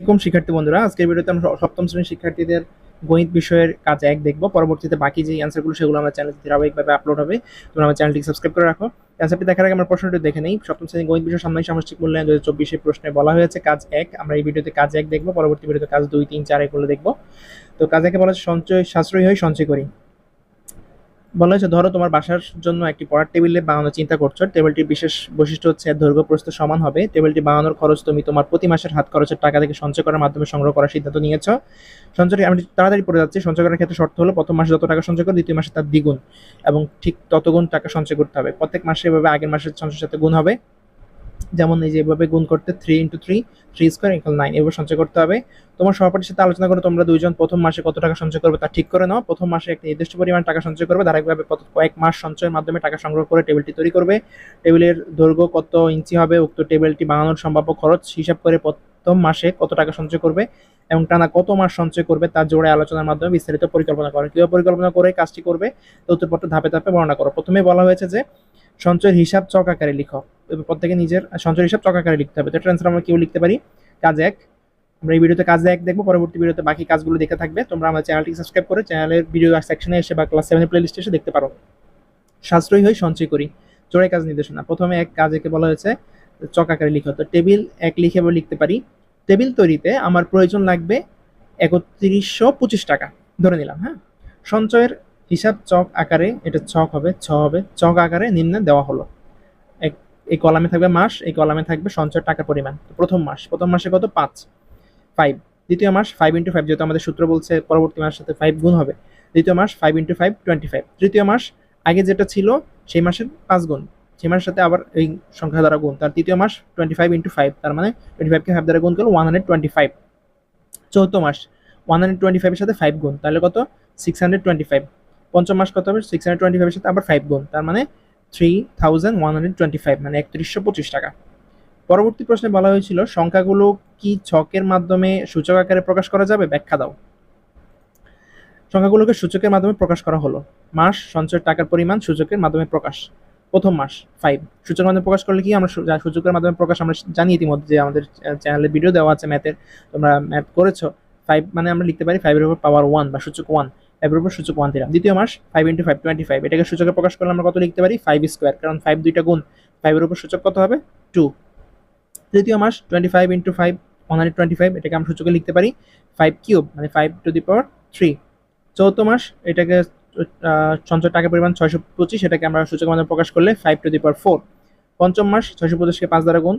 এরকম শিক্ষার্থী বন্ধুরা, আজকের ভিডিওতে আমরা সপ্তম শ্রেণির শিক্ষার্থীদের গণিত বিষয়ের কাজ এক দেখব। পরবর্তীতে বাকি যে অ্যান্সারগুলো সেগুলো আমার চ্যানেলে ধারাবাহিকভাবে আপলোড হবে। তোমরা আমার চ্যানেলটিকে সাবস্ক্রাইব করে রাখো। অ্যান্সারটি দেখার আগে আমার প্রশ্নটি দেখে নেই। সপ্তম শ্রেণির গণিত বিষয় সাময়িক সামষ্টিক মূল্যায়ন দু হাজার প্রশ্নে বলা হয়েছে, কাজ এক। আমরা এই ভিডিওতে কাজ এক দেখব। পরবর্তী ভিডিওতে কাজ দুই, তিন, চার এগুলো দেখব। তো কাজ একে বলা সঞ্চয় সাশ্রয়ী হয়, সঞ্চয় করি। বলা হয়েছে, ধরো তোমার বাসার জন্য একটি পড়ার টেবিলে বানানোর চিন্তা করছ, টেবিলটির বিশেষ বৈশিষ্ট্য হচ্ছে দৈর্ঘ্য প্রস্থ সমান হবে। টেবিলটি বানানোর খরচ তুমি তোমার প্রতি মাসের হাত খরচের টাকা থেকে সঞ্চয় করার মাধ্যমে সংগ্রহ করার সিদ্ধান্ত নিয়েছ। সঞ্চয় আমি তাড়াতাড়ি পড়ে যাচ্ছি। সঞ্চয় করার ক্ষেত্রে শর্ত হলো, প্রথম মাসে যত টাকা সঞ্চয় করো, দ্বিতীয় মাসে তার দ্বিগুণ এবং ঠিক ততগুণ টাকা সঞ্চয় করতে হবে। প্রত্যেক মাসে এভাবে আগের মাসের সঞ্চয়ের সাথে গুণ হবে। যেমন এই যে এভাবে গুণ করতে three into three three square equal nine এভাবে সঞ্চয় করতে হবে। তোমার সহপাঠীর সাথে আলোচনা করে, তোমরা দুইজন প্রথম মাসে কত টাকা সঞ্চয় করবে তা ঠিক করে নাও। প্রথম মাসে একটা নির্দিষ্ট পরিমাণ টাকা সঞ্চয় করবে, ধারাবাহিকভাবে কয়েক মাস সঞ্চয়ের মাধ্যমে টাকা সংগ্রহ করে টেবিলটি তৈরি করবে। টেবিলের দৈর্ঘ্য কত ইঞ্চি হবে, উক্ত টেবিলটি বানানোর সম্ভাব্য খরচ, হিসাব করে প্রথম মাসে কত টাকা সঞ্চয় করবে এবং টানা কত মাস সঞ্চয় করবে তার জোড়ে আলোচনার মাধ্যমে বিস্তারিত পরিকল্পনা করে। কীভাবে পরিকল্পনা করে কাজটি করবে? উত্তরপত্র ধাপে ধাপে বর্ণনা করো। প্রথমে বলা হয়েছে যে সঞ্চয়ের হিসাব চক আকারে লিখো এবার প্রত্যেকে নিজের সঞ্চয়ের হিসাব চক আকারে লিখতে হবে। তো অ্যান্সার আমরা কেউ লিখতে পারি। কাজ এক। আমরা এই ভিডিওতে কাজ এক দেখব। পরবর্তী ভিডিওতে বাকি কাজগুলো দেখে থাকবে। তোমরা আমার চ্যানেলটি সাবস্ক্রাইব করে চ্যানেলের ভিডিও সেকশনে এসে বা ক্লাস সেভেনের প্লে লিস্টে এসে দেখতে পারো। সাশ্রয়ী হয়ে সঞ্চয় করি। চোরাই কাজ নির্দেশনা। প্রথমে এক কাজ একে বলা হয়েছে চক আকারে লিখো। তো টেবিল এক লিখে লিখতে পারি টেবিল তৈরিতে আমার প্রয়োজন লাগবে একত্রিশশো পঁচিশ টাকা। ধরে নিলাম হ্যাঁ? সঞ্চয়ের হিসাব চক আকারে এটা ছক হবে, ছ হবে, চক আকারে নিম্নে দেওয়া হলো। এক, এই কলামে থাকবে মাস, এই কলামে থাকবে সঞ্চয় টাকার পরিমাণ। প্রথম মাস, প্রথম মাসে কত? পাঁচ ফাইভ দ্বিতীয় মাস ফাইভ ইন্টু ফাইভ যেহেতু আমাদের সূত্র বলছে পরবর্তী মাসের সাথে ফাইভ গুণ হবে। দ্বিতীয় মাস five into five twenty five তৃতীয় মাস, আগে যেটা ছিল, সেই মাসের পাঁচ গুণ। সেই মাসের সাথে আবার এই সংখ্যা দ্বারা গুণ। তার তৃতীয় মাস টোয়েন্টি ফাইভ ইন্টু ফাইভ তার মানে টোয়েন্টি ফাইভকে ফাইভ দ্বারা গুণ করলে ওয়ান হান্ড্রেড টোয়েন্টি ফাইভ চৌথ মাস ওয়ান হান্ড্রেড টোয়েন্টি ফাইভের সাথে ফাইভ গুণ, তাহলে কত? সিক্স হান্ড্রেড টোয়েন্টি ফাইভ পঞ্চম মাস কত হবে? সিক্স হান্ড্রেড টোয়েন্টি ফাইভের সাথে আবার ফাইভ গুণ। তার মানে three thousand one hundred twenty five মানে একত্রিশশো পঁচিশ টাকা। পরবর্তী প্রশ্নে বলা হয়েছিল, সংখ্যাগুলো কি ছকের মাধ্যমে সূচক আকারে প্রকাশ করা যাবে? ব্যাখ্যা দাও। সংখ্যাগুলোকে সূচকের মাধ্যমে প্রকাশ করা হলো। মাস, সঞ্চয়ের টাকার পরিমাণ, সূচকের মাধ্যমে প্রকাশ। প্রথম মাস ফাইভ সূচকের মাধ্যমে প্রকাশ করলে কি? আমরা সূচকের মাধ্যমে প্রকাশ আমরা জানি ইতিমধ্যে যে আমাদের চ্যানেলে ভিডিও দেওয়া আছে ম্যাথের। তোমরা ম্যাথ করেছ। ফাইভ মানে আমরা লিখতে পারি ফাইভের উপর পাওয়ার ওয়ান বা সূচক ওয়ান ফাইভের উপর সূচক ওয়ান দিলাম। দ্বিতীয় মাস five into five twenty five এটাকে সূচকে প্রকাশ করলে আমরা কত লিখতে পারি? ফাইভ স্কোয়ার কারণ ফাইভ দুইটা গুণ। ফাইভের উপর সূচক কত হবে? টু তৃতীয় মাস twenty five into five one hundred twenty five এটাকে আমরা সূচকে লিখতে পারি ফাইভ কিউব মানে five to the power three চৌদ্দ মাস এটাকে সঞ্চয় টাকা পরিমাণ ছয়শো পঁচিশ, এটাকে আমরা সূচকের মাধ্যমে প্রকাশ করলে five to the power four পঞ্চম মাস ছয়শো পঁচিশকে পাঁচ দ্বারা গুণ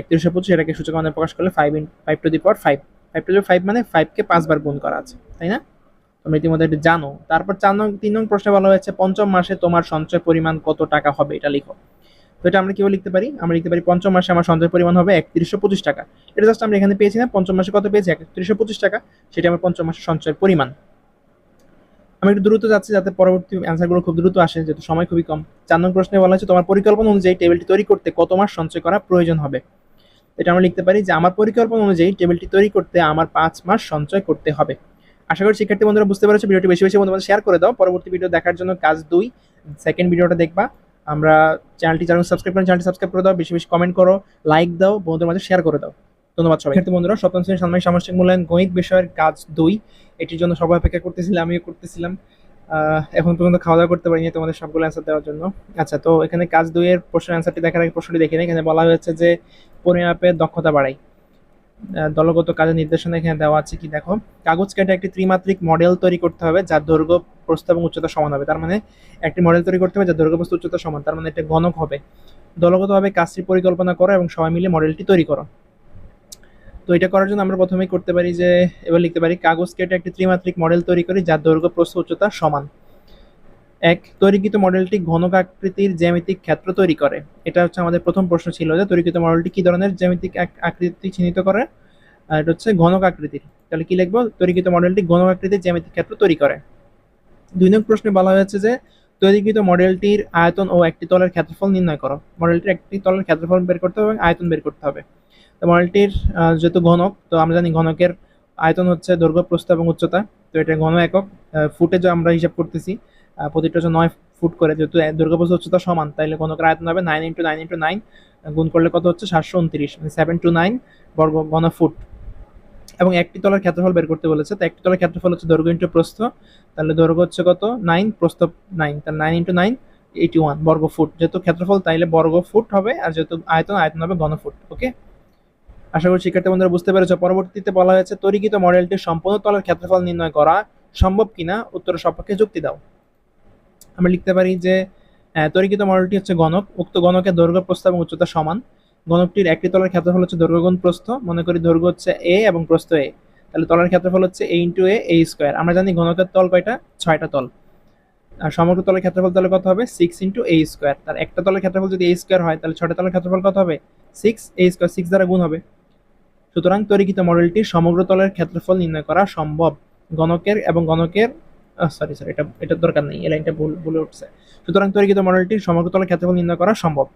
একত্রিশশো পঁচিশ, এটাকে সূচকের মাধ্যমে প্রকাশ করলে five in five to the power five five to the five মানে ফাইভকে পাঁচবার গুণ করা আছে, তাই না? তোমরা ইতিমধ্যে এটা জানো। তারপর চার নং, তিন নং প্রশ্নে বলা হয়েছে, পঞ্চম মাসে তোমার সঞ্চয় পরিমাণ কত টাকা হবে? এটা লিখো। তো এটা আমরা কীভাবে লিখতে পারি? আমরা লিখতে পারি, পঞ্চম মাসে আমার সঞ্চয় পরিমাণ হবে একত্রিশশো পঁচিশ টাকা। এটা জাস্ট আমরা এখানে পেয়েছি না, পঞ্চম মাসে কত পেয়েছি? একত্রিশশো পঁচিশ টাকা। সেটা আমার পঞ্চম মাসের সঞ্চয়ের পরিমাণ। আমি একটু দ্রুত যাচ্ছি যাতে পরবর্তী অ্যান্সারগুলো খুব দ্রুত আসে, যেহেতু সময় খুবই কম। চার নং প্রশ্নে বলা হচ্ছে তোমার পরিকল্পনা অনুযায়ী টেবিলটি তৈরি করতে কত মাস সঞ্চয় করা প্রয়োজন হবে? এটা আমরা লিখতে পারি যে, আমার পরিকল্পনা অনুযায়ী টেবিলটি তৈরি করতে আমার পাঁচ মাস সঞ্চয় করতে হবে। আশা করি শিক্ষার্থী বন্ধুরা বুঝতে পেরেছ, ভিডিওটি বেশি বেশি বন্ধুদের শেয়ার করে দাও। পরবর্তী ভিডিও দেখার জন্য কাজ দুই সেকেন্ড ভিডিওটা দেখবা। আমরা চ্যানেলটি চ্যানেল সাবস্ক্রাইব করেন চ্যানেলটি সাবস্ক্রাইব করে দাও, বেশি বেশি কমেন্ট করো লাইক দাও, বন্ধুদের মাঝে শেয়ার করে দাও। ধন্যবাদ সবাই শিক্ষার্থী বন্ধুরা, সপ্তম শ্রেণির সাময়িক সামষ্টিক মূল্যায়ন গণিত বিষয়ের কাজ দুই, এটির জন্য সবাই অপেক্ষা করতেছিলাম আমিও করতেছিলাম। এখন পর্যন্ত খাওয়া দাওয়া করতে পারিনি, তোমাদের সবগুলো অ্যান্সার দেওয়ার জন্য। আচ্ছা তো এখানে কাজ দুইয়ের প্রশ্নের অ্যান্সারটি দেখার আগে প্রশ্নটি দেখে। এখানে বলা হয়েছে যে, পরিমাপের দক্ষতা বাড়াই। দলগত কাজের নির্দেশনা এখানে দেওয়া আছে কি দেখো? কাগজ কেটে একটি ত্রিমাত্রিক মডেল তৈরি করতে হবে যার দৈর্ঘ্য, প্রস্থ এবং উচ্চতা সমান হবে। তার মানে একটি মডেল তৈরি করতে হবে যার দৈর্ঘ্য, প্রস্থ, উচ্চতা সমান। তার মানে এটা ঘনক হবে। দলগতভাবে কাজটি পরিকল্পনা করো এবং সবাই মিলে মডেলটি তৈরি করো। তো এটা করার জন্য আমরা প্রথমেই করতে পারি যে, এবার লিখতে পারি, কাগজ কেটে একটি ত্রিমাত্রিক মডেল তৈরি করি যার দৈর্ঘ্য, প্রস্থ, উচ্চতা সমান। এক তৈরিকৃত মডেলটি ঘনক আকৃতির জ্যামিতিক ক্ষেত্র তৈরি করে। এটা হচ্ছে আমাদের প্রথম প্রশ্ন ছিল যে তৈরিকৃত মডেলটি কি ধরনের জ্যামিতিক আক- আকৃতি চিহ্নিত করে? আর এটা হচ্ছে ঘনক আকৃতির। তাহলে কি লিখব? তৈরিকৃত মডেলটি ঘনক আকৃতির জ্যামিতিক ক্ষেত্র তৈরি করে। দুই নং প্রশ্নে বলা হয়েছে যে তৈরিকৃত মডেলটির আয়তন ও একটি তলের ক্ষেত্রফল নির্ণয় করো। মডেলটির একটি তলের ক্ষেত্রফল বের করতে হবে এবং আয়তন বের করতে হবে। তো মডেলটির যেহেতু ঘনক, তো আমরা জানি ঘনকের আয়তন হচ্ছে দৈর্ঘ্য, প্রস্থ এবং উচ্চতা। তো এটা ঘন একক ফুটে আমরা হিসাব করতেছি। প্রতিটা হচ্ছে নয় ফুট করে। যেহেতু প্রস্থ উচ্চতা সমান, তাইলে ঘনকের আয়তন হবে nine into nine into nine গুণ করলে কত হচ্ছে? সাতশো উনত্রিশ মানে সেভেন টু নাইন বর্গ ঘন ফুট। এবং একটি তলার ক্ষেত্রফল বের করতে বলেছে, তো একটি তলার ক্ষেত্রফল হচ্ছে দৈর্ঘ্য ইন্টু প্রস্থ, তাহলে দৈর্ঘ্য হচ্ছে কত? নাইন প্রস্থ নাইন তাহলে nine into nine eighty one বর্গ ফুট। যেহেতু ক্ষেত্রফল, তাইলে বর্গ ফুট হবে, আর যেহেতু আয়তন আয়তন হবে ঘন ফুট ওকে আশা করি শিক্ষার্থী বন্ধুরা বুঝতে পেরেছ। পরবর্তীতে বলা হয়েছে, তরিকিত মডেলটির সম্পূর্ণ তলার ক্ষেত্রফল নির্ণয় করা সম্ভব কিনা? উত্তর সপক্ষে যুক্তি দাও। আমরা লিখতে পারি যে তরিকিত মডেলটি হচ্ছে গণক। উক্ত গণকের দৈর্ঘ্য, প্রস্থ এবং উচ্চতা সমান। গণকটির একটি তলের ক্ষেত্রফল হচ্ছে দৈর্ঘ্য গুণ প্রস্থ। মনে করি দৈর্ঘ্য হচ্ছে এ এবং প্রস্থ এ তাহলে তলের ক্ষেত্রফল হচ্ছে এ ইন্টু এ এ স্কোয়ার আমরা জানি ঘনকের তল কয়টা? ছয়টা তল। আর সমগ্র তলের ক্ষেত্রফল তাহলে কত হবে? সিক্স ইন্টু এ স্কোয়ার তার একটা তলের ক্ষেত্রফল যদি এ স্কোয়ার হয়, তাহলে ছটা তলের ক্ষেত্রফল কত হবে? সিক্স এ স্কোয়ার সিক্স দ্বারা গুণ হবে। সুতরাং তরিকিত মডেলটির সমগ্র তলের ক্ষেত্রফল নির্ণয় করা সম্ভব। গণকের এবং গণকের সরি সরি এটা এটার দরকার নেই, এই লাইনটা ভুল, ভুলে উঠছে। সুতরাং তরিকিত মডেলটির সমগ্র তলের ক্ষেত্রফল নির্ণয় করা সম্ভব।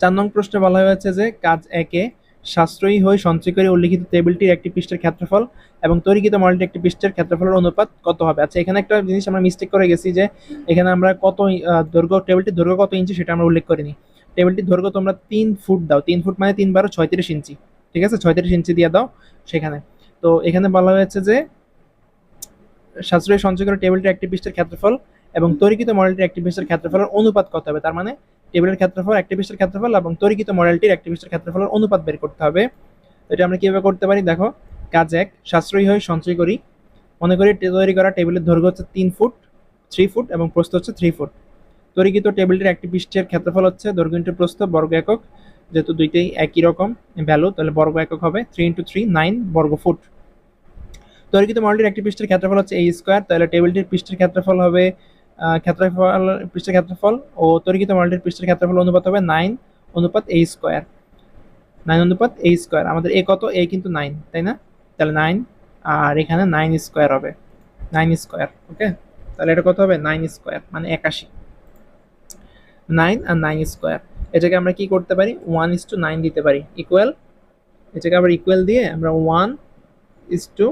চার নং প্রশ্নে বলা হয়েছে যে, কাজ একে সাশ্রয়ী হয়ে সঞ্চয় করে উল্লিখিত টেবিলটির একটি পৃষ্ঠের ক্ষেত্রফল এবং তৈরিকৃত মডেলটির একটি পৃষ্ঠের ক্ষেত্রফলের অনুপাত কত হবে। আচ্ছা এখানে একটা জিনিস আমরা মিস্টেক করে গেছি যে, এখানে আমরা কত দৈর্ঘ্য, টেবিলটির দৈর্ঘ্য কত ইঞ্চি সেটা আমরা উল্লেখ করিনি। টেবিলটির দৈর্ঘ্য তোমরা তিন ফুট দাও, তিন ফুট মানে তিন বারো ছয়ত্রিশ ইঞ্চি, ঠিক আছে? ছয়ত্রিশ ইঞ্চি দিয়ে দাও সেখানে। তো এখানে বলা হয়েছে যে সাশ্রয়ী সঞ্চয় করে টেবিলটির একটি পৃষ্ঠের ক্ষেত্রফল এবং তরিকিত মডেলটির একটি পৃষ্ঠের ক্ষেত্রফলের অনুপাত কত হবে? তার মানে টেবিলের ক্ষেত্রফল একটি পৃষ্ঠের ক্ষেত্রফল এবং তরিকিত মডেলটির একটি পৃষ্ঠের ক্ষেত্রফলের অনুপাত বের করতে হবে। এটা আমরা কীভাবে করতে পারি? দেখো, কাজ এক, সাশ্রয়ী হয়ে সঞ্চয় করি। মনে করি তৈরি করা টেবিলের দৈর্ঘ্য হচ্ছে তিন ফুট, থ্রি ফুট এবং প্রস্থ হচ্ছে থ্রি ফুট। তরিকিত টেবিলটির একটি পৃষ্ঠের ক্ষেত্রফল হচ্ছে দৈর্ঘ্য ইন্টু প্রস্থ, বর্গ একক। যেহেতু দুইটাই একই রকম ভ্যালু তাহলে বর্গ একক হবে থ্রি ইন্টু থ্রি নাইন বর্গ ফুট। তরিকিত মডেলটির একটি পৃষ্ঠের ক্ষেত্রফল হচ্ছে এই স্কোয়ার তাহলে টেবিলটির পৃষ্ঠের ক্ষেত্রফল হবে ক্ষেত্রফল, পৃষ্ঠের ক্ষেত্রফল ও তরিকিত মডেলটির পৃষ্ঠের ক্ষেত্রফল অনুপাত হবে নাইন অনুপাত এই স্কোয়ার নাইন অনুপাত এই স্কোয়ার আমাদের এ কত? এ কিন্তু নাইন তাই না? তাহলে নাইন আর এখানে নাইন স্কোয়ার হবে। নাইন স্কোয়ার ওকে তাহলে এটা কত হবে? নাইন স্কোয়ার মানে একাশি। নাইন আর নাইন স্কোয়ার এটাকে আমরা কি করতে পারি? ওয়ান ইস টু নাইন দিতে পারি। ইকুয়াল এটাকে আবার ইকুয়াল দিয়ে আমরা ওয়ান ইস টু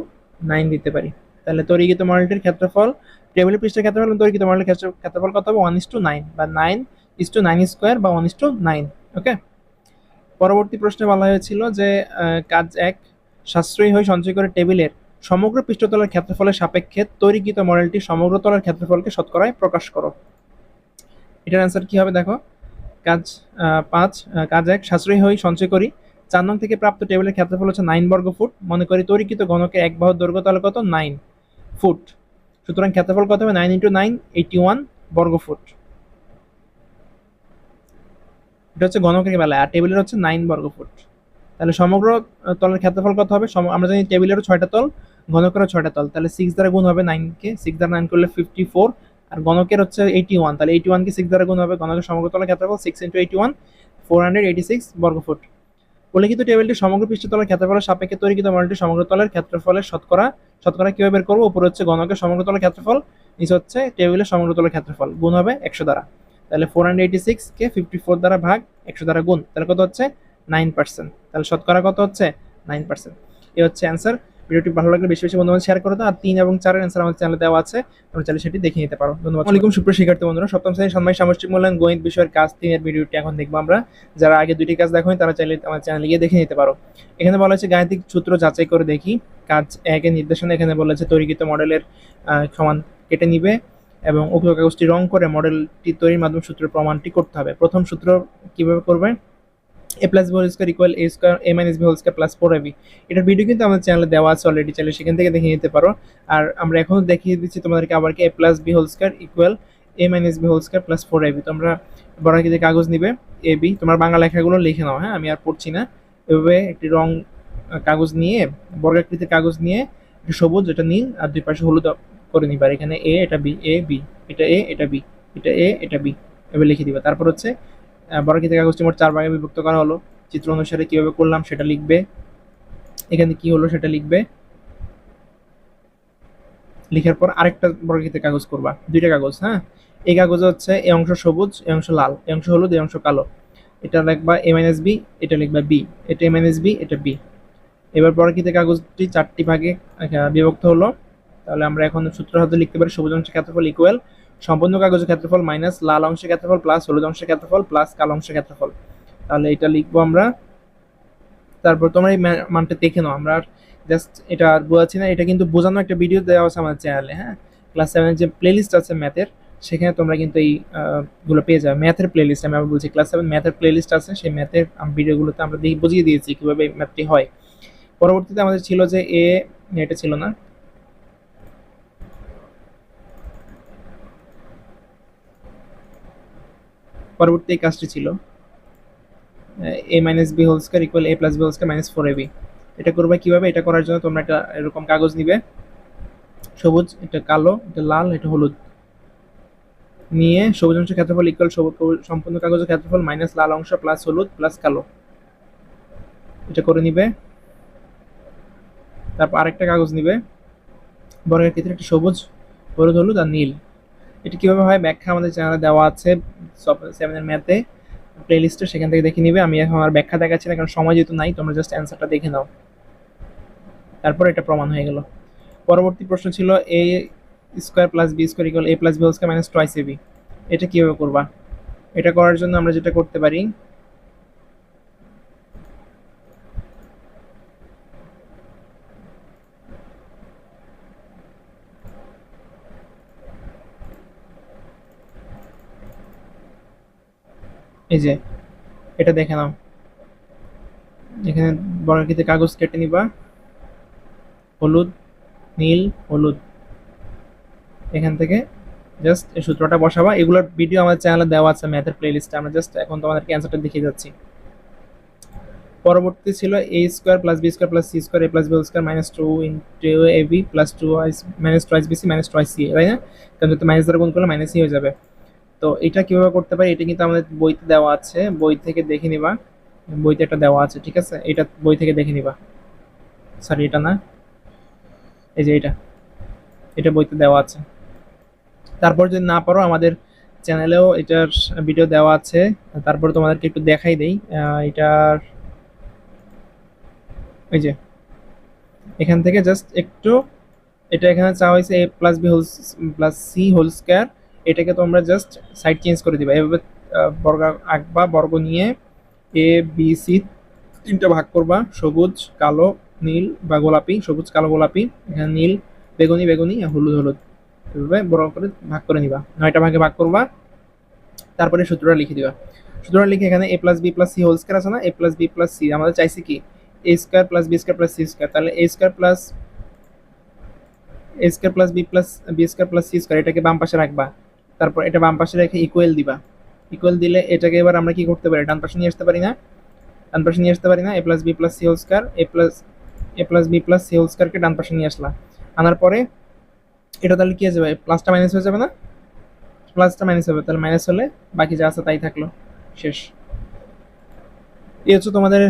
নাইন দিতে পারি। তাহলে তরিকিত মডেলটির ক্ষেত্রফল টেবিলের পৃষ্ঠের ক্ষেত্রফল তরিকিত মডেলের ক্ষেত্রফল কত হবে? ওয়ান ইস টু নাইন বা nine is two nine square বা one is two nine okay পরবর্তী প্রশ্নে বলা হয়েছিল যে কাজ এক, সাশ্রয়ী হয়ে সঞ্চয় করে টেবিলের সমগ্র পৃষ্ঠতলের ক্ষেত্রফলের সাপেক্ষে তৈরিকৃত মডেলটি সমগ্র তলের ক্ষেত্রফলকে শতকরায় প্রকাশ করো। এটার অ্যান্সার কী হবে দেখো? কাজ পাঁচ কাজ এক, সাশ্রয়ী হয়ে সঞ্চয় করি। চার নং থেকে প্রাপ্ত টেবিলের ক্ষেত্রফল হচ্ছে নাইন বর্গ ফুট। মনে করি তৈরিকৃত ঘনকে এক বাহুর দৈর্ঘ্য তাহলে কত? Nine foot. সুতরাং ক্ষেত্রফল কত হবে? Nine into nine, eighty one বর্গ ফুট। এটা হচ্ছে ঘনকের বেলায় আর টেবিলের হচ্ছে নাইন বর্গ ফুট। তাহলে সমগ্র তলের ক্ষেত্রফল কত হবে? আমরা জানি টেবিলেরও ছয়টা তল, ঘনকেরও ছয়টা তল। তাহলে সিক্স দ্বারা গুণ হবে নাইনকে সিক্স দ্বারা নাইন করলে ফিফটি ফোর আর গণকের হচ্ছে এইটি ওয়ান তাহলে এইটি ওয়ানকে সিক্স দ্বারা গুণ হবে। গণকের সমগ্র তলের ক্ষেত্রফল six into eighty one four hundred eighty six বর্গফুট উল্লেখিত টেবিলটি সমগ্র পৃষ্ঠতলের ক্ষেত্রফলের সাপেক্ষে তৈরিকৃত মডেলটি সমগ্র তলের ক্ষেত্রফলের শতকরা শতকরা কীভাবে বের করব? উপরে হচ্ছে গণকের সমগ্র তলের ক্ষেত্রফল, নিচে হচ্ছে টেবিলের সমগ্র তলের ক্ষেত্রফল, গুণ হবে একশো দ্বারা। তাহলে ফোর হান্ড্রেড এইটি সিক্স কে ফিফটি ফোর দ্বারা ভাগ একশো দ্বারা গুণ, তাহলে কত হচ্ছে? নাইন পার্সেন্ট তাহলে শতকরা কত হচ্ছে? নাইন পার্সেন্ট এ হচ্ছে অ্যান্সার ভিডিওটি ভালো লাগলে বেশি বেশি বন্ধু শেয়ার করে দাও। আর তিন এবং চারের অ্যান্সার আমাদের চ্যানেলে দেওয়া আছে। তোমরা চাইলে সেটি দেখে নিতে পারো। ধন্যবাদ আলাইকুম সুপ্রিয় শিক্ষার্থী বন্ধুরা সপ্তম শ্রেণির সম্মানিত সামষ্টিক মূল্যায়ন গণিত বিষয়ের কাজ তিনের ভিডিওটি এখন দেখব আমরা। যারা আগে দুটি কাজ দেখো তারা চাইলে আমার চ্যানেলে গিয়ে দেখে নিতে পারো। এখানে বলা হচ্ছে গাণিতিক সূত্র যাচাই করে দেখি। কাজ একের নির্দেশনা এখানে বলা বলেছে তৈরিকৃত মডেলের সমান কেটে নিবে এবং উক্ত কাগজটি রং করে মডেলটি তৈরির মাধ্যমে সূত্রের প্রমাণটি করতে হবে। প্রথম সূত্র কীভাবে করবে? A plus B whole square equal A square A minus B whole square plus four AB এটার ভিডিও কিন্তু আমাদের চ্যানেলে দেওয়া আছে অলরেডি চাইলে সেখান থেকে দেখে নিতে পারো। আর আমরা এখন দেখিয়ে দিচ্ছি তোমাদেরকে আবার কি A plus B whole square equal A minus B whole square plus four AB তোমরা বড়াকিতে কাগজ নিবে এ বি তোমার বাংলা লেখাগুলো লিখে নাও হ্যাঁ? আমি আর পড়ছি না। এভাবে একটি রং কাগজ নিয়ে, বর্গাকৃতির কাগজ নিয়ে একটি সবুজ, এটা নীল, আর দুই পাশে হলুদ করে নিবা। এখানে এ এটা বি এ বি এটা এ এটা বি এটা এ এটা বি এভাবে লিখে দিবা। তারপর হচ্ছে বর্গক্ষেত্রের কাগজটি মোট চার ভাগে বিভক্ত করা হলো। চিত্র অনুসারে কীভাবে করলাম সেটা লিখবে। এখানে কি হলো সেটা লিখবে। লিখার পর আরেকটা বর্গক্ষেত্রের কাগজ করবা। দুইটা কাগজ হ্যাঁ? এই কাগজে হচ্ছে এই অংশ সবুজ এই অংশ লাল এই অংশ হলুদ এই অংশ কালো। এটা লিখবা এ মাইনাস বি, এটা লিখবা বি। এটা এ মাইনাস বি, এটা বি। এবার বর্গক্ষেত্রের কাগজটি চারটি ভাগে বিভক্ত হলো। তাহলে আমরা এখন সূত্র হাতে লিখতে পারি সবুজ অংশের ক্ষেত্রফল ইকুয়াল সম্পূর্ণ কাগজের ক্ষেত্রফল মাইনাস লাল অংশের ক্ষেত্রফল প্লাস হলুদ অংশের ক্ষেত্রফল প্লাস কালো অংশের ক্ষেত্রফল। তাহলে এটা লিখব আমরা। তারপর তোমরা এই মানটা দেখে নাও। আমরা জাস্ট এটা বোঝাচ্ছি না। এটা কিন্তু বোঝানো একটা ভিডিও দেওয়া আছে আমাদের চ্যানেলে হ্যাঁ? ক্লাস সেভেনের যে প্লেলিস্ট আছে ম্যাথের সেখানে তোমরা কিন্তু এই আহ, গুলো পেয়ে যাবে। ম্যাথের প্লেলিস্ট আমি আবার বলছি ক্লাস সেভেন ম্যাথের প্লেলিস্ট আছে। সেই ম্যাথের ভিডিওগুলোতে আমরা বুঝিয়ে দিয়েছি কীভাবে ম্যাথটি হয়। পরবর্তীতে আমাদের ছিল যে এ এটা ছিল না। পরবর্তী কাজটি ছিল। A minus B whole square equal A plus B whole square minus four A B এটা করবে কীভাবে? এটা করার জন্য তোমরা একটা এরকম কাগজ নিবে। সবুজ, এটা কালো, এটা লাল, এটা হলুদ। নিয়ে সবুজ অংশের ক্ষেত্রফল ইকুয়াল সম্পূর্ণ কাগজের ক্ষেত্রফল মাইনাস লাল অংশ প্লাস হলুদ প্লাস কালো। এটা করে নিবে। তারপর আরেকটা কাগজ নিবে। বর্গের ক্ষেত্রে একটা সবুজ, হলুদ হলুদ আর নীল। এটা কীভাবে হয়? ব্যাখ্যা আমাদের চ্যানেলে দেওয়া আছে সেভেনের ম্যাথে প্লেলিস্টে সেখান থেকে দেখে নিবে। আমি এখন আমার ব্যাখ্যা দেখাচ্ছি না, কারণ সময় যেহেতু নাই, তোমরা জাস্ট অ্যান্সারটা দেখে নাও। তারপর এটা প্রমাণ হয়ে গেল। পরবর্তী প্রশ্ন ছিল A square plus B square equal A plus B whole square minus twice A B এটা কীভাবে করবা? এটা করার জন্য আমরা যেটা করতে পারি এই যে, এটা দেখে নাও। এখানে বর্গাকৃতির কাগজ কেটে নিবা। হলুদ, নীল, হলুদ। এখান থেকে জাস্ট এই সূত্রটা বসাবা। এগুলোর ভিডিও আমাদের চ্যানেলে দেওয়া আছে ম্যাথের প্লেলিস্টে আমরা জাস্ট এখন তোমাদেরকে অ্যান্সারটা দেখিয়ে যাচ্ছি। পরবর্তী ছিল A square plus B square plus C square A plus B square minus two in into A B plus twice minus twice BC minus twice C তাই না? কারণ যদি মাইনাস দ্বারা গুণ করলে মাইনাসই হয়ে যাবে। তো এটা কীভাবে করতে পারি? এটা কিন্তু আমাদের বইতে দেওয়া আছে। বই থেকে দেখে নিবা। বইতে একটা দেওয়া আছে, ঠিক আছে? এটা বই থেকে দেখে নিবা। সরি এটা না। এই যে এটা। এটা বইতে দেওয়া আছে। তারপর যদি না পারো, আমাদের চ্যানেলেও এটার ভিডিও দেওয়া আছে। তারপর তোমাদেরকে একটু দেখাই দেই। এটার এই যে। এখান থেকে জাস্ট একটু, এটা এখানে চাওয়া হয়েছে A plus B whole plus C whole square এটাকে তোমরা জাস্ট সাইড চেঞ্জ করে দিবা। এভাবে বর্গ আঁকবা, বর্গ নিয়ে এ বি সি তিনটা ভাগ করবা। সবুজ, কালো, নীল বা গোলাপি, সবুজ, কালো, গোলাপি, এখানে নীল, বেগুনি বেগুনি হলুদ হলুদ। এভাবে বড় করে ভাগ করে নিবা। নয়টা ভাগে ভাগ করবা। তারপরে সূত্রটা লিখে দিবা। সূত্রটা লিখে এখানে A plus B plus C whole square আছে না? A plus B plus C আমাদের চাইছে কি? A square plus B square plus C square তাহলে A square plus A square plus B plus B square plus C square এটাকে বাম পাশে রাখবা। তারপর এটা বাম পাশে রেখে ইকুয়েল দিবা। ইকুয়েল দিলে এটাকে এবার আমরা কি করতে পারি? ডান পাশে নিয়ে আসতে পারি না? ডান পাশে নিয়ে আসতে পারি না? A plus B plus C whole A plus A plus B plus C whole ডান পাশে নিয়ে আসলাম আনার পরে এটা তাহলে কি হয়ে যাবে? প্লাসটা মাইনাস হয়ে যাবে না? প্লাসটা মাইনাস হবে, তাহলে মাইনাস হলে বাকি যা আছে তাই থাকল। শেষ। এই হচ্ছে তোমাদের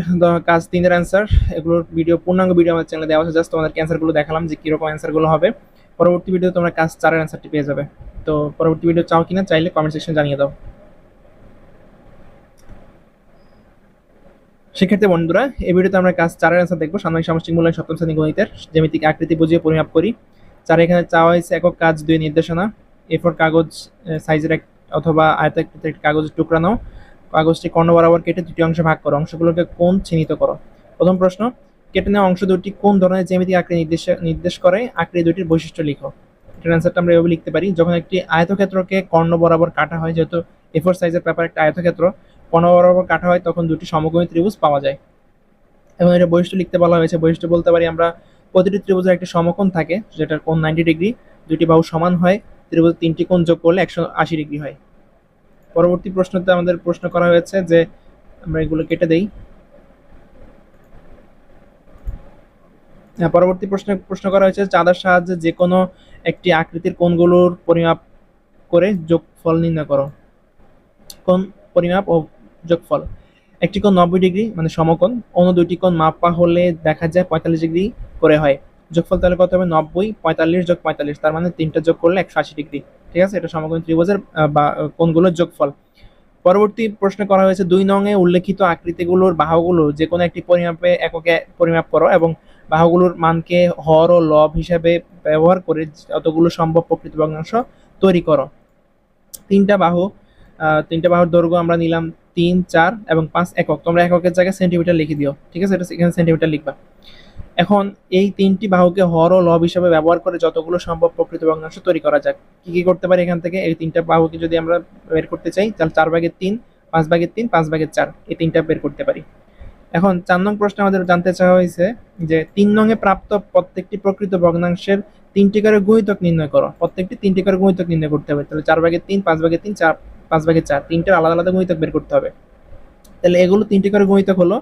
কাজ তিনের অ্যান্সার এগুলোর ভিডিও পূর্ণাঙ্গ ভিডিও আমার চ্যানেলে দেওয়া আছে। জাস্ট তোমাদের অ্যান্সারগুলো দেখালাম যে কীরকম অ্যান্সারগুলো হবে। পরবর্তী ভিডিও তোমরা কাজ চারের অ্যান্সারটি পেয়ে যাবে। তো পরবর্তী ভিডিও চাও কিনা চাইলে কমেন্ট সেকশন জানিয়ে দাও। শিক্ষার্থী বন্ধুরা, এই ভিডিওতে আমরা কাজ চারের অ্যান্সার দেখব। সাময়িক সামষ্টিক মূল্যায়ন সপ্তম শ্রেণি গণিতের জ্যামিতিক আকৃতি বুঝিয়ে পরিমাপ করি। চার এখানে চাওয়া হয়েছে একক কাজ দুই নির্দেশনা। এরপর কাগজ সাইজের এক অথবা আয়তাকৃতির একটি কাগজের টুকরা নাও। কাগজটি কর্ণ বরাবর কেটে দুটি অংশে ভাগ করো। অংশগুলোকে কোন চিহ্নিত করো। প্রথম প্রশ্ন, কেটে নেওয়া অংশ দুটি কোন ধরনের জ্যামিতিক আকৃতি নির্দেশ নির্দেশ করে? আকৃতি দুটির বৈশিষ্ট্য লিখো। এটার অ্যান্সারটা আমরা এভাবে লিখতে পারি। যখন একটি আয়তক্ষেত্রকে কর্ণ বরাবর কাটা হয়, যেহেতু এফোর সাইজের পেপার একটা আয়তক্ষেত্র, কর্ণ বরাবর কাটা হয়, তখন দুটি সমকোণী ত্রিভুজ পাওয়া যায়। এবং এটা বৈশিষ্ট্য লিখতে বলা হয়েছে। বৈশিষ্ট্য বলতে পারি আমরা, প্রতিটি ত্রিভুজের একটি সমকোণ থাকে, যেটার কোণ নাইনটি ডিগ্রি দুটি বাহু সমান হয় ত্রিভুজ তিনটি কোণ যোগ করলে একশো আশি ডিগ্রি হয়। পরবর্তী প্রশ্নতে আমাদের প্রশ্ন করা হয়েছে যে, আমরা এগুলো কেটে দেই। পরবর্তী প্রশ্ন প্রশ্ন করা হয়েছে, চাঁদার সাহায্যে যে কোনো একটি আকৃতির কোণগুলোর পরিমাপ করে যোগফল নির্ণয় করো। কোণ পরিমাপ ও যোগফল। একটি কোণ নব্বই ডিগ্রি মানে সমকোণ, অন্য দুটি কোণ মাপা হলে দেখা যায় পঁয়তাল্লিশ ডিগ্রি করে হয়। যোগফল তাহলে কত হবে? নব্বই, পঁয়তাল্লিশ যোগ পঁয়তাল্লিশ, তার মানে তিনটা যোগ করলে একশো আশি ডিগ্রি। ঠিক আছে? এটা সমকোণ ত্রিভুজের বা, কোণগুলোর যোগফল। পরবর্তী প্রশ্ন করা হয়েছে, দুই নঙে উল্লেখিত আকৃতিগুলোর বাহুগুলো যে কোনো একটি পরিমাপে এককে পরিমাপ করো এবং বাহুগুলোর মানকে হর ও লব হিসাবে ব্যবহার করে যতগুলো সম্ভব প্রকৃত ভগ্নাংশ তৈরি করো। তিনটা বাহু তিনটা বাহুর দৈর্ঘ্য আমরা নিলাম তিন, চার এবং পাঁচ একক। তোমরা এককের জায়গায় সেন্টিমিটার লিখে দিও, ঠিক আছে? এটা এখানে সেন্টিমিটার লিখবা। এখন এই তিনটি বাহুকে হর ও লব হিসাবে ব্যবহার করে যতগুলো সম্ভব প্রকৃত ভগ্নাংশ তৈরি করা যাক। কি কি করতে পারি এখান থেকে? এই তিনটা বাহুকে যদি আমরা বের করতে চাই, তাহলে চার ভাগের তিন, পাঁচ ভাগের তিন, পাঁচ ভাগের চার, এই তিনটা বের করতে পারি। এখন চার নং প্রশ্নে আমাদের জানতে চাওয়া হয়েছে যে তিন নংয়ে প্রাপ্ত প্রত্যেকটি প্রকৃত ভগ্নাংশের তিনটি করে গুণিতক নির্ণয় করো। প্রত্যেকটি তিনটি করে গুণিতক নির্ণয় করতে হবে। তাহলে চার ভাগের তিন, পাঁচ ভাগে তিন, চার, পাঁচ ভাগে চার, তিনটার আলাদা আলাদা গুণিতক বের করতে হবে। তাহলে এগুলো তিনটি করে গুণিতক হলো,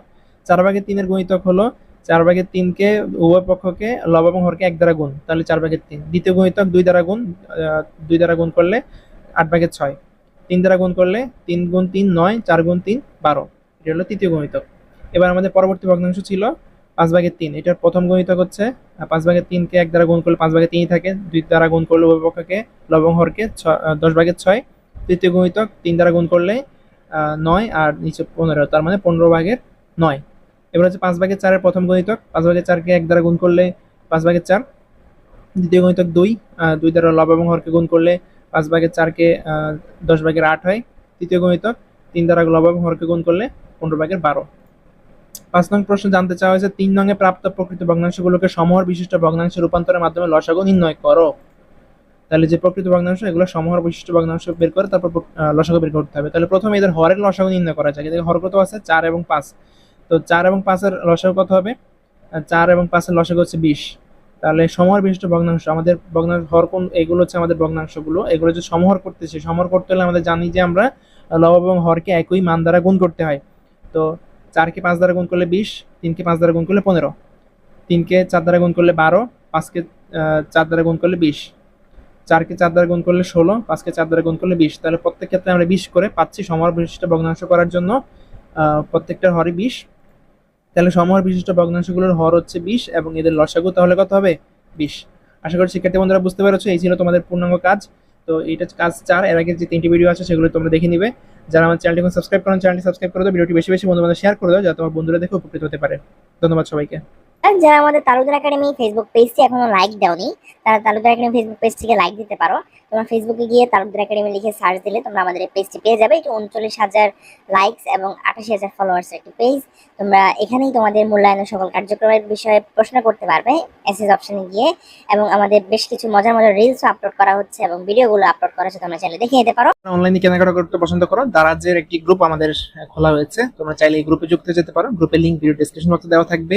চার ভাগের তিনের গুণিতক হলো, চার ভাগের তিনকে উভয় পক্ষকে লব এবং হরকে এক দ্বারা গুণ। তাহলে চার ভাগের তিন। দ্বিতীয় গুণিতক দুই দ্বারা গুণ দুই দ্বারা গুণ করলে আট ভাগের ছয়। তিন দ্বারা গুণ করলে তিন গুণ তিন নয়, চার গুণ তিন বারো। এটা হলো তৃতীয় গুণিতক। এবার আমাদের পরবর্তী ভগ্নাংশ ছিল পাঁচ ভাগের তিন। এটার প্রথম গুণিতক হচ্ছে পাঁচ ভাগের তিনকে এক দ্বারা গুণ করলে পাঁচ ভাগের তিনই থাকে দুই দ্বারা গুণ করলে উভয় পক্ষকে লব এবং হরকে ছ- আহ, দশ ভাগের ছয়। তৃতীয় গুণিতক তিন দ্বারা গুণ করলে নয় আর নিচে পনেরো তার মানে পনেরো ভাগের নয়। এবার হচ্ছে পাঁচ ভাগের চারের প্রথম গণিতক পাঁচ ভাগের চারকে এক দ্বারা গুণ করলে পাঁচ ভাগের চার। দ্বিতীয় গণিতক দুই দুই দ্বারা লব এবং হরকে গুণ করলে পাঁচ ভাগের চারকে দশ ভাগের আট হয়। তৃতীয় গণিতক তিন দ্বারা লব এবং হরকে গুণ করলে পনেরো ভাগের বারো। পাঁচ নং প্রশ্ন জানতে চাওয়া হয়েছে, তিন নঙে প্রাপ্ত প্রকৃত ভগ্নাংশগুলোকে সমহর বিশিষ্ট ভগ্নাংশে রূপান্তরের মাধ্যমে লসাগু নির্ণয় করো। তাহলে যে প্রকৃত ভগ্নাংশ, এগুলো সমহর বিশিষ্ট ভগ্নাংশ বের করে তারপর প্র- লসাগু বের করতে হবে। তাহলে প্রথমে এদের হরের লসাগু নির্ণয় করা যায় এদের হর কত আছে চার এবং পাঁচ। তো চার এবং পাঁচের লসাগু কত হবে? চার এবং পাঁচের লসাগু হচ্ছে বিশ। তাহলে সমহর বিশিষ্ট ভগ্নাংশ, আমাদের ভগ্নাংশ, হর কোন, এগুলো হচ্ছে আমাদের ভগ্নাংশগুলো। এগুলো যে সমহর করতেছি সমহর করতে হলে আমাদের জানি যে আমরা লব এবং হরকে একই মান দ্বারা গুণ করতে হয়। তো চারকে পাঁচ দ্বারা গুণ করলে বিশ, তিনকে পাঁচ দ্বারা গুণ করলে পনেরো। তিনকে চার দ্বারা গুণ করলে বারো, পাঁচকে চার দ্বারা গুণ করলে বিশ। চারকে চার দ্বারা গুণ করলে ষোলো, পাঁচকে চার দ্বারা গুণ করলে বিশ। তাহলে প্রত্যেক ক্ষেত্রে আমরা বিশ করে পাচ্ছি সমহর বিশিষ্ট ভগ্নাংশ করার জন্য প্রত্যেকটার হরই বিশ। তাহলে সমহর বিশিষ্ট ভগ্নাংশগুলোর হর হচ্ছে বিশ এবং এদের লসাগু তাহলে কত হবে? বিশ। আশা করি শিক্ষার্থী বন্ধুরা বুঝতে পেরেছ, এই ছিল তোমাদের পূর্ণাঙ্গ কাজ। তো এটা কাজ চার। এর আগে যে তিনটি ভিডিও আছে, সেগুলো তোমরা দেখে নিবে। যারা আমার চ্যানেলটি সাবস্ক্রাইব করেন চ্যানেলটি সাবস্ক্রাইব করে দাও। ভিডিওটি বেশি বেশি বন্ধু বান্ধব শেয়ার করে দাও, যাতে তোমার বন্ধুরা দেখে উপকৃত হতে পারে। ধন্যবাদ সবাইকে। যারা আমাদের তালুদার একাডেমি ফেসবুক পেজটি এখনও লাইক দাওনি, তারা তালুদার একাডেমি ফেসবুক পেজটিকে লাইক দিতে পারো। তোমরা ফেসবুকে গিয়ে তালুদার একাডেমি লিখে সার্চ দিলে তোমরা আমাদের এই পেজটি পেয়ে যাবে। এটি উনচল্লিশ হাজার লাইকস এবং আঠাশি হাজার ফলোয়ার্স একটি পেজ তোমরা এখানেই তোমাদের মূল্যায়নের সকল কার্যক্রমের বিষয়ে প্রশ্ন করতে পারবে এসএস অপশনে গিয়ে। এবং আমাদের বেশ কিছু মজার মজার রিলসও আপলোড করা হচ্ছে এবং ভিডিওগুলো আপলোড করা হচ্ছে, তোমরা চাইলে দেখে নিতে পারো। অনলাইনে কেনাকাটা করতে পছন্দ করো। দারাজের একটি গ্রুপ আমাদের খোলা হয়েছে। তোমরা চাইলে এই গ্রুপে যুক্ত যেতে পারো। গ্রুপের লিংক ভিডিও ডেসক্রিপশন বক্সে দেওয়া থাকবে।